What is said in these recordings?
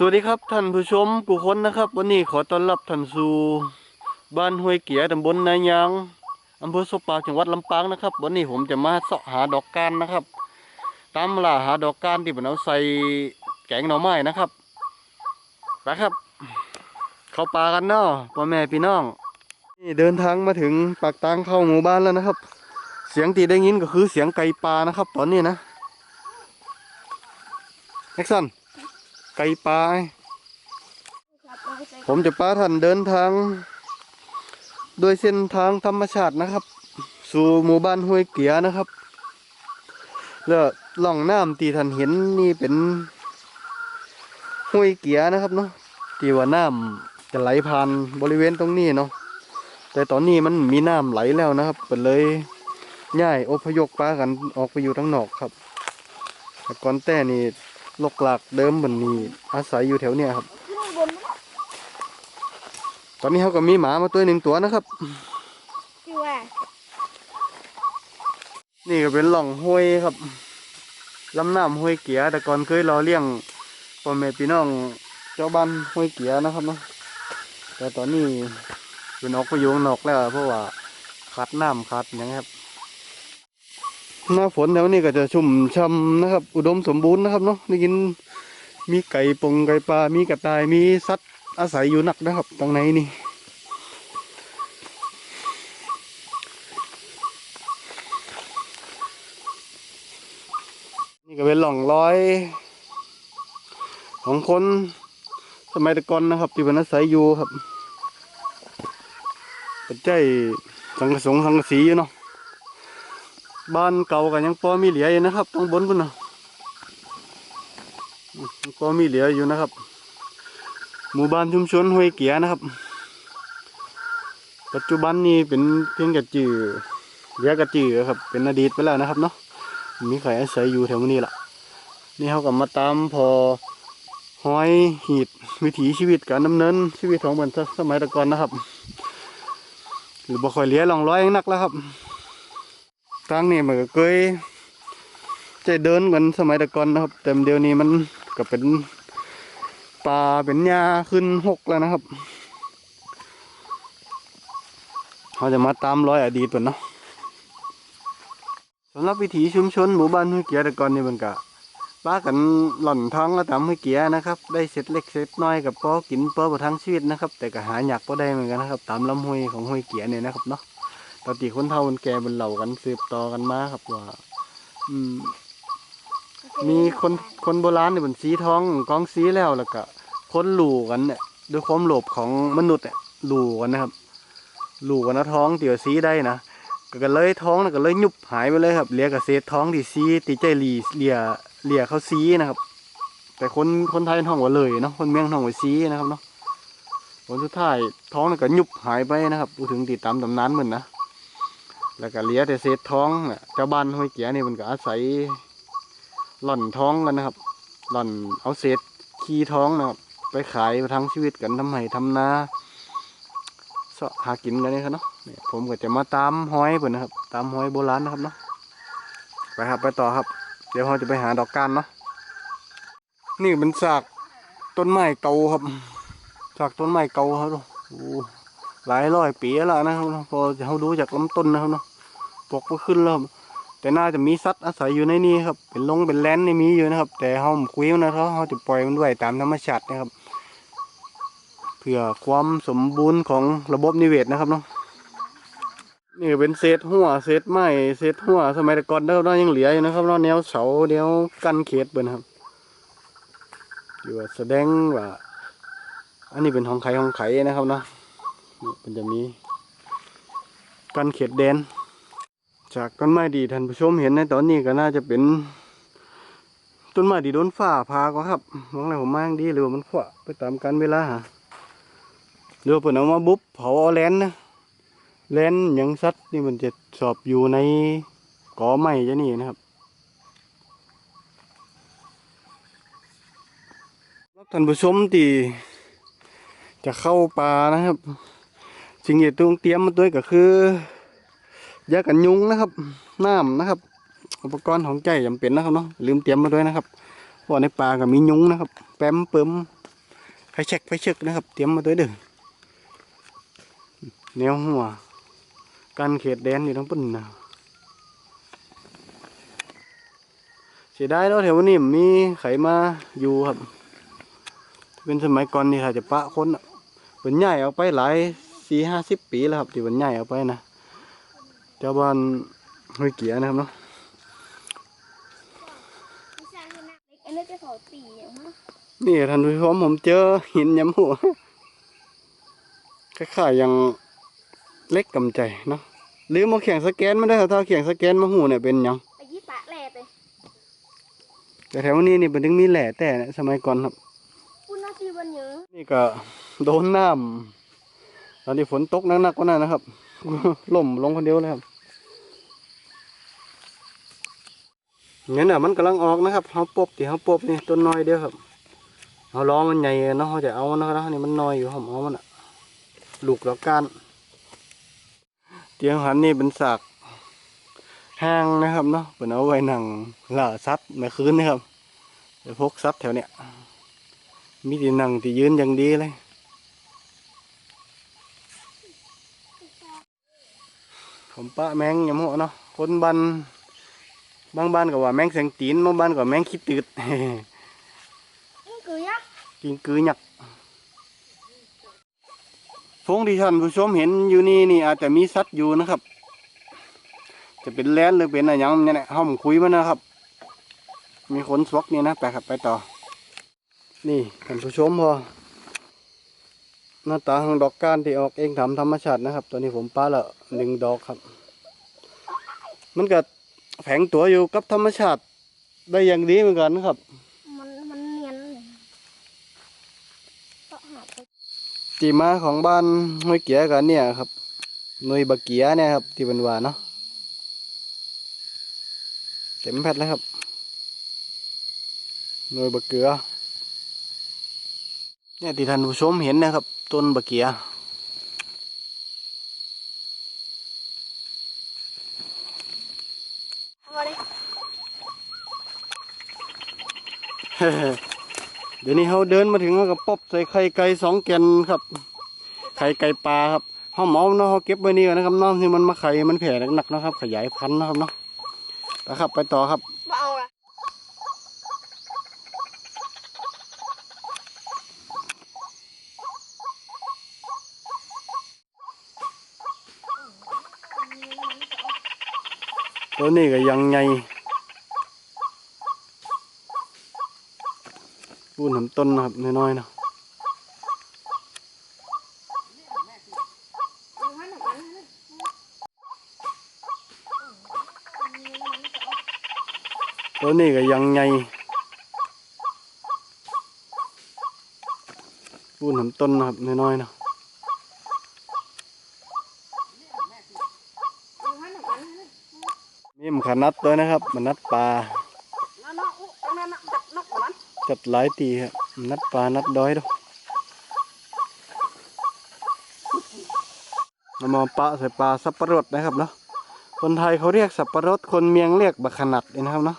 สวัสดีครับท่านผู้ชมผู้คนนะครับ วันนี้ขอต้อนรับท่านสู่บ้านห้วยเกียตำบลนายางอำเภอสบปากจังหวัดลำปางนะครับ วันนี้ผมจะมาเสาะหาดอกการนะครับ ตามล่าหาดอกการที่ผมเอาใส่แกงหน่อไม้นะครับไปครับ เข้าป่ากันเนาะพ่อแม่พี่น้องนี่เดินทางมาถึงปากทางเข้าหมู่บ้านแล้วนะครับ เสียงที่ได้ยินก็คือเสียงไก่ปลานะครับ ตอนนี้นะแอ็กซัน ไก่ปลาไอ้ผมจะพาท่านเดินทาง โดยเส้นทางธรรมชาตินะครับ สู่หมู่บ้านห้วยเกียนะครับ แล้วล่องน้ำที่ท่านเห็นนี่เป็นห้วยเกียนะครับเนาะที่ว่าน้ำจะไหลผ่านบริเวณตรงนี้เนาะแต่ตอนนี้มันมีน้ำไหลแล้วนะครับก็เลยย้ายอพยพปลากันออกไปอยู่ทั้งนอกครับแต่ก่อนแต่นี่ ลกหลากเดิมมันนี่อาศัยอยู่แถวเนี้ยครับ ตอนนี้เขาก็มีหมามาตัวหนึ่งตัวนะครับนี่ก็เป็นหล่องห้วยครับลำน้ำห้วยเกียแต่ก่อนเคยรอเลี้ยงพ่อแม่พี่น้องเจ้าบ้านห้วยเกียนะครับเนาะแต่ตอนนี้เป็นออกไปอยู่ข้างนอกแล้วเพราะว่าขาดน้ำขาดอย่างเงี้ครับ หน้าฝนแถวนี้ก็จะชุ่มช่ำนะครับ อุดมสมบูรณ์นะครับเนาะได้ยินมีไก่ปงไก่ปลา มีกระต่าย มีสัตว์อาศัยอยู่นักนะครับตรงไหนนี่นี่ก็เป็นหล่องร้อย ของคนสมัยตะกอนนะครับ ที่เป็นอาศัยอยู่ครับเป็นใจสังกะสงสังกะสีเนาะ บ้านเก่ากันยังพอมีเหลืออยู่นะครับข้างบนพุ่นเนาะอืมยังพอมีเหลืออยู่นะครับ หมู่บ้านชุมชนห้วยเกียนะครับ ปัจจุบันนี้เป็นเพียงกระจือเหลือกระจือครับ เป็นอดีตไปแล้วนะครับเนาะมีใครอาศัยอยู่แถวนี้ล่ะ นี่เขาก็มาตามพอห้อยหีดวิถีชีวิตการดำเนินชีวิตของเหมือนสมัยตะก่อนนะครับ หรือบ่ค่อยเหลี้ยลองร้อยนักแล้วครับ ทางนี้มันก็เคยจะเดินเหมือนสมัยแตะก่อนนะครับ แต่เดี๋ยวนี้มันก็เป็นป่าเป็นหญ้าขึ้นหกแล้วนะครับเขาจะมาตามรอยอดีตเปิ่นเนาะสำหรับวิถีชุมชนหมู่บ้านห้วยเกียแต่ก่อนนี่มันกะป้ากันหล่อนท้องก็ตามห้วยเกียนะครับ ได้เสร็จเล็กเสร็จน้อยกับพอกินพอประทังชีวิตนะครับ แต่ก็หาอยากพอได้เหมือนกันนะครับ ตามลำห้วยของห้วยเกียเนี่ยนะครับเนาะ ตอนที่คนเฒ่าคนแก่บนเหล่ากันสืบต่อกันมาครับว่า อืม มีคนคนโบราณเนี่ยเป็นสีทองกองสีแล้วแล้วก็คนหลู่กันเนี่ยด้วยความโลภของมนุษย์เนี่ยหลู่กันนะครับหลู่กันเอาท้องเตี๋ยวสีได้นะก็เลยท้องน่ะก็เลยยุบหายไปเลยครับเหลือกับเศษท้องที่ซีตีใจหลีเหลียเหลียเขาซีนะครับ แต่คนคนไทยท้องว่าเลยเนาะคนเมียงท้องว่าซีนะครับเนาะผลสุดท้ายท้องน่ะก็ยุบหายไปนะครับพูดถึงติดตามตำนานเหมือนนะ แล้วก็เหลือแต่เศษท้องน่ะเจ้าบ้านห้วยเกียนี่มันก็อาศัยหล่อนท้องกันนะครับ หล่อนเอาเศษขี้ท้องนะครับ ไปขายปทั้งชีวิตกันทำไห้ทำนาเสาะหากินกันนี่ครับเนาะเนี่ยผมก็จะมาตามห้อยเพิ่นนะครับ ตามห้อยโบราณนะครับเนาะไปครับไปต่อครับ เดี๋ยวเราจะไปหาดอกก้านเนาะนี่เป็นซากต้นไม้เก่าครับซากต้นไม้เก่าครับโอ้ หลายร้อยปีแล้วนะครับเนาะพอจะเขาดูจากลำต้นนะครับเนาะปกก็ขึ้นแล้วแต่น่าจะมีสัตว์อาศัยอยู่ในนี้ครับ เป็นลงเป็นแลนในี่มีอยู่นะครับ แต่เขาคุยนะครับเขาจะปล่อยมันไว้ตามธรรมชาตินะครับเพื่อความสมบูรณ์ของระบบนิเวศนะครับเนาะนี่เป็นเศษหัวเศษไม้เศษหัวสมัยแต่ก่อนเด้อเนาะยังเหลืออยู่นะครับเนาะแนวเสาแนวกันเขตเบิ่นครับอยู่แสดงว่า อันนี้เป็นของไข่ของไข่นะครับเนาะ มันจะมีกันเขตแดน จากต้นไม้ดีท่านผู้ชมเห็นในตอนนี้ก็น่าจะเป็นต้นไม้ดีโดนฝ้าพาก็ครับมองอะไรผมมาอย่างดีหรือว่ามันขวะไปตามกันเวลาหาหรือเปิดเอามาบุ๊บเผาเอาแลนนะเล่นยังสัตว์นี่มันจะสอบอยู่ในกอไม้จะนี่นะครับรับท่านผู้ชมที่จะเข้าป่านะครับ สิ่งที่ต้องเตรียมมาด้วยก็คือยากันยุงนะครับ น้ำนะครับ อุปกรณ์ของใจจำเป็นนะครับเนาะลืมเตรียมมาด้วยนะครับเพราะในป่าก็มียุงนะครับ แป๊มเปิมเช็คไฟเช็คนะครับ เตรียมมาตัวยเด้อแนวหัวการเขตแดนอยู่ทั้งปุ่นนะเสียดายแล้วแถวนี้มีไขมาอยู่ครับ เป็นสมัยก่อนนี่ถ้าจะปะคนเป็นใหญ่เอาไปหลาย สี่ห้าสิบปีแล้วครับที่เป็นใหญ่เอาไปนะเจ้าบ้านห้วยเกียนะครับเนาะไม่ใช่คือหนักเล็กอันนี้จะขอตีอย่างมั้งนี่ท่านผู้ชมผมเจอหินย้ำหัวคล้ายๆอย่างเล็กกำใจเนาะหรือมาแข่งสแกนไม่ได้ครับถ้าแข่งสแกนมาหูเนี่ยเป็นหยังไปยี่ปะแหล่ไปแต่แถวนี้นี่เป็นถึงมีแหล่แต่นะสมัยก่อนครับปุ้นนาทีวันเยอะนี่ก็โดนน้ำต อนนี้ฝนตกหนักๆกว่านั้นนะครับล่มลงคนเดียวเลยครับงั้นอะมันกำลังออกนะครับเขาปบที่เขาปบนี่ต้นน้อยเดียวครับเขาล้อมันใหญ่เนาะเขาจะเอามันนะครับนี่มันน้อยอยู่ผมเอามันอะลูกแล้วก้านเตียงหันนี่เป็นสากห้างนะครับเนาะเป็นเอาไว้หนั่งล่าสัตว์เมื่อคืนนี่ครับไปพกสัตว์แถวเนี้ยมีที่นั่งที่ยืนอย่างดีเลย ผมปะแมงยำหัวเนาะคนบ้านบางบ้านก็ว่าแมงแสงตีนบางบ้านก็แมงขี้ตืดนี่คือยักษ์กินกือหยักฟงที่ท่านผู้ชมเห็นอยู่นี่นี่อาจจะมีสัตว์อยู่นะครับ จะเป็นแลนหรือเป็นอะไรอยังเนี่ยแหละห้องคุยมันนะครับ มีคนสวกนี่นะไปครับไปต่อ นี่ท่านผู้ชมพอ หน้าตาของดอกก้านที่ออกเองทำธรรมชาตินะครับ ตัวนี้ผมป้าละหนึ่งดอกครับ มันก็แฝงตัวอยู่กับธรรมชาติได้อย่างดีเหมือนกันนะครับ มันมันเนียนเลยก็หาไปจีมาของบ้านห้วยเกียกันเนี่ยครับหน่วยบะเกียเนี่ยครับ ที่เป็นว่าเนาะเต็มแพทแล้วครับหน่วยบะเกือเนี่ยที่ท่านผู้ชมเห็นนะครับ ต้นบะเกียเอาเลยเดี๋ยวนี้เขาเดินมาถึงเขาก็ปบใส่ไข่ไก่สองแกนครับ ไข่ไก่ปลาครับเขาเมาเนาะเขาเก็บไว้นี่ก่อนนะครับเน้องที่มันมาไข่มันแผ่หนักๆนะครับ ขยายพันธุ์นะครับเนาะไปครับ ไปต่อครับ มาเอาละ ตัวนี้ก็ยังไงพูดน้ำต้นนะครับน้อยๆนะตัวนี้ก็ยังไงพูดน้ำต้นนะครับน้อยๆนะ เอาไว้หน่อยนะ นี่มัน ขานัดตัวยนะครับ มันนัดปลาจับนกของมันจัดหลายตีครับมันนัดปลานัดด้อยด้วยเรามาปะใส่ปลาสับปะรดนะครับเนาะคนไทยเขาเรียกสับปะรดคนเมียงเรียกบักขนัดนะครับเนาะ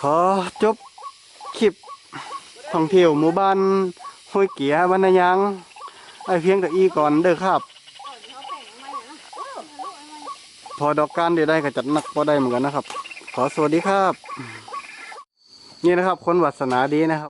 ขอจบคลิปท่องเที่ยวหมู่บ้านห้วยเกียบรรยังไอเพียงแต่อีก่อนเด้อครับ พ อดอกการเดี๋ยวได้ก็จัดหนักพอได้เหมือนกันนะครับ ขอสวัสดีครับ นี่นะครับ คนวัสนาดีนะครับ